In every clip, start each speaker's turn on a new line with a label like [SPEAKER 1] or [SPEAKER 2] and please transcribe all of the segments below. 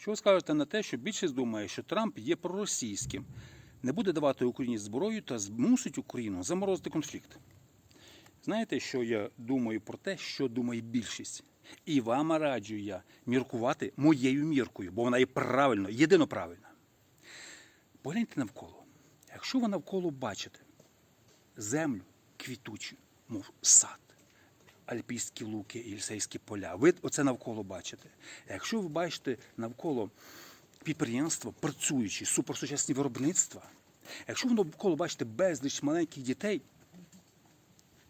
[SPEAKER 1] Що ви скажете на те, що більшість думає, що Трамп є проросійським, не буде давати Україні зброю та змусить Україну заморозити конфлікт? Знаєте, що я думаю про те, що думає більшість? І вам раджу я міркувати моєю міркою, бо вона є правильно, єдино правильна. Погляньте навколо. Якщо ви навколо бачите землю квітучу, мов сад, альпійські луки і лісейські поля, ви оце навколо бачите. Якщо ви бачите навколо підприємства, працюючі, суперсучасні виробництва, якщо ви навколо бачите безліч маленьких дітей,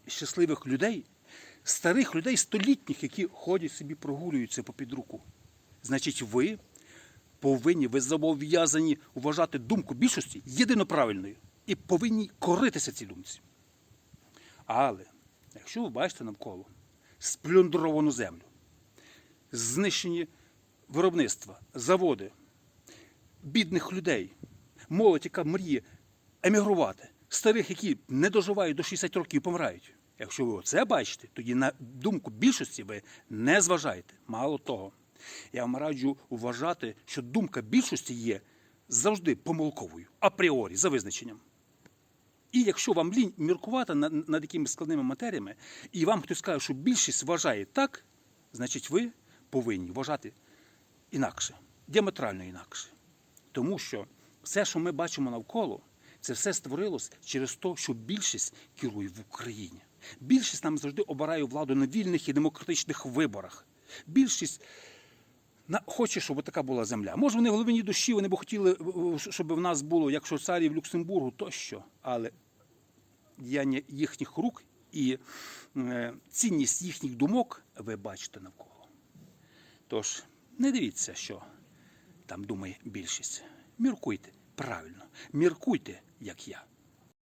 [SPEAKER 1] щасливих людей, старих людей, столітніх, які ходять собі, прогулюються попід руку, значить, ви повинні, ви зобов'язані вважати думку більшості єдино правильною і повинні коритися цій думці. Але якщо ви бачите навколо сплюндровану землю, знищені виробництва, заводи, бідних людей, молодь, яка мріє емігрувати, старих, які не доживають до 60 років і помирають. Якщо ви оце бачите, тоді на думку більшості ви не зважаєте. Мало того, я вам раджу вважати, що думка більшості є завжди помилковою, апріорі, за визначенням. І якщо вам лінь міркувати над, над якимись складними матеріями, і вам хтось скаже, що більшість вважає так, значить ви повинні вважати інакше, діаметрально інакше. Тому що все, що ми бачимо навколо, це все створилось через те, що більшість керує в Україні. Більшість нам завжди обирає владу на вільних і демократичних виборах. Більшість хоче, щоб така була земля. Може, вони в глибині душі вони б хотіли, е, щоб в нас було, як в Швейцарії, в Люксембургу, тощо. Але діяння їхніх рук і е, цінність їхніх думок ви бачите навколо. Тож не дивіться, що там думає більшість. Міркуйте правильно, міркуйте, як я.